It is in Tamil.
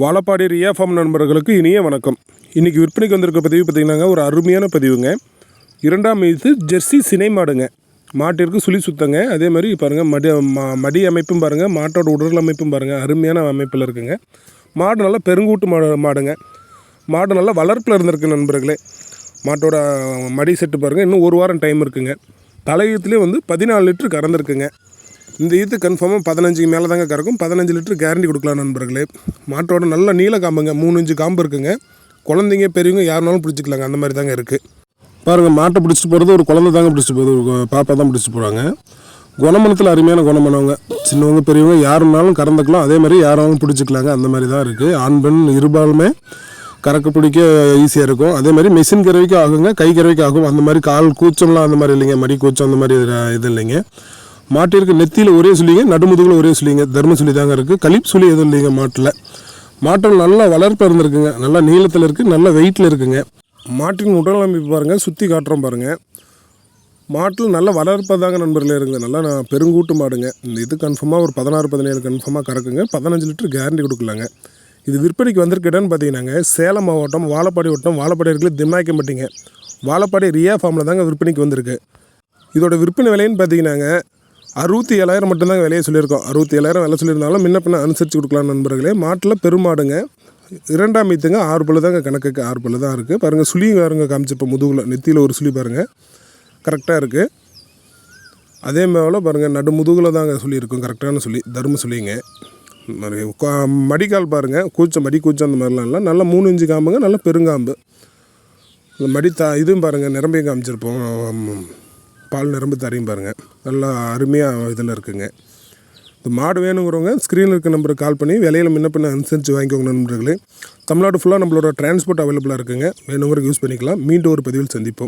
வாழப்பாடி ரியாஃபார்ம் நண்பர்களுக்கு இனிய வணக்கம். இன்றைக்கி விற்பனைக்கு வந்திருக்க பதிவு பார்த்திங்கனாங்க ஒரு அருமையான பதிவுங்க. இரண்டாம் இது ஜெர்சி சினை மாடுங்க. மாட்டிற்கு சுழி சுத்தங்க. அதே மாதிரி பாருங்கள் மடி மடி அமைப்பும் பாருங்கள் மாட்டோட உடல் அமைப்பும் பாருங்கள் அருமையான அமைப்பில் இருக்குங்க. மாடு நல்லா பெருங்கூட்டு மாடு மாடுங்க. மாடு நல்லா வளர்ப்பில் இருந்திருக்கு நண்பர்களே. மாட்டோட மடி செட்டு பாருங்கள் இன்னும் ஒரு வாரம் டைம் இருக்குங்க. தலையத்துலேயே வந்து பதினாலு லிட்டர் கறந்துருக்குங்க. இந்த ஈத்து கன்ஃபார்மாக பதினஞ்சுக்கு மேலே தாங்க கறக்கும். பதினஞ்சு லிட்டர் கேரண்டி கொடுக்கலாம் நண்பர்களே. மாட்டோட நல்ல நீல காம்புங்க. மூணு இஞ்சு காம்பு இருக்குங்க. குழந்தைங்க பெரியவங்க யாருனாலும் பிடிச்சிக்கலாங்க. அந்த மாதிரி தாங்க இருக்குது பாருங்கள் மாட்டை பிடிச்சிட்டு போகிறது ஒரு குழந்தை தாங்க பிடிச்சிட்டு போகுது. ஒரு பாப்பா தான் பிடிச்சிட்டு போகிறாங்க குணமனத்தில் அருமையான குணமானவங்க. சின்னவங்க பெரியவங்க யாருனாலும் கறந்துக்கலாம். அதே மாதிரி யாராலும் பிடிச்சிக்கலாங்க. அந்த மாதிரி தான் இருக்குது ஆண் பெண் இருபாலுமே கறக்க பிடிக்க ஈஸியாக இருக்கும். அதே மாதிரி மிஷின் கறவைக்கு ஆகுங்க. கை கறவைக்கு ஆகும். அந்த மாதிரி கால் கூச்சம்லாம் அந்த மாதிரி இல்லைங்க. மடி கூச்சம் அந்த மாதிரி இது இல்லைங்க. மாட்டிற்கு நெத்தியில் ஒரே சொல்லிங்க நடுமுதுகில் ஒரே சொல்லிங்க தர்ம சொல்லி தாங்க இருக்குது கலிப் சொல்லி எதுவும் இல்லைங்க மாட்டில். மாட்டில் நல்லா வளர்ப்பு இருந்திருக்குங்க. நல்லா நீளத்தில் இருக்குது நல்ல வெயிட்டில் இருக்குங்க. மாட்டின் உடல் அமைப்பு பாருங்கள் சுற்றி காட்டுறோம் பாருங்கள் மாட்டில் நல்ல வளர்ப்பாக தாங்க நண்பர்களே இருக்குது நல்லா நான் பெருங்கூட்டு மாடுங்க. இந்த இது கன்ஃபார்மாக ஒரு பதினாறு பதினேழு கன்ஃபார்மாக கறக்குங்க. பதினஞ்சு லிட்டர் கேரண்டி கொடுக்கலாங்க. இது விற்பனைக்கு வந்திருக்க இடம்னு பார்த்தீங்கன்னாங்க சேலம் மாவட்டம் வாழப்பாடி வட்டம் வாழப்பாடி இருக்கிற திம்னாய்க்கம்பட்டிங்க வாழப்பாடி ரியா ஃபார்மில் தாங்க விற்பனைக்கு வந்திருக்கு. இதோட விற்பனை விலைன்னு பார்த்தீங்கன்னாங்க அறுபத்தி ஏழாயிரம் மட்டும்தான் விலையை சொல்லியிருக்கோம். அறுபத்தி ஏழாயிரம் விலை சொல்லியிருந்தாலும் முன்ன பின்ன அனுசரித்து கொடுக்கலாம் நண்பர்களே. மாட்டில் பெருமாடுங்க. இரண்டாம் மீத்துங்க ஆறு பல்லு தாங்க கணக்குக்கு. ஆறு பல்லு தான் இருக்குது பாருங்கள் சுழி பாருங்க காமிச்சப்போ முதுகில். நெத்தியில் ஒரு சுழி பாருங்கள் கரெக்டாக இருக்குது அதே மேலே பாருங்கள் நடு முதுகில் தாங்க சொல்லியிருக்கும். கரெக்டான சொல்லி தர்ம சொல்லிங்க மாதிரி கா- மடிக்கால் பாருங்கள் கூச்சம் மடி கூச்சம் அந்த மாதிரிலாம் இல்லை. நல்லா மூணு இன்ச்சு காம்புங்க நல்லா பெருங்காம்பு. மடி தா இதுவும் பாருங்கள் நிரம்பியும் காமிச்சிருப்போம். பால் நிரம்பு தரையும் பாருங்கள் நல்லா அருமையாக இதில் இருக்குங்க. இந்த மாடு வேணுங்கிறவங்க ஸ்க்ரீனில் இருக்க நம்பருக்கு கால் பண்ணி விலையில் முன்ன பின்ன அனுசரித்து வாங்கிக்கோங்க நண்பர்களே. தமிழ்நாடு ஃபுல்லாக நம்மளோட டிரான்ஸ்போர்ட் அவைலபிளாக இருக்குங்க. வேணுங்கிற யூஸ் பண்ணிக்கலாம். மீண்டும் ஒரு பதிவில் சந்திப்போம்.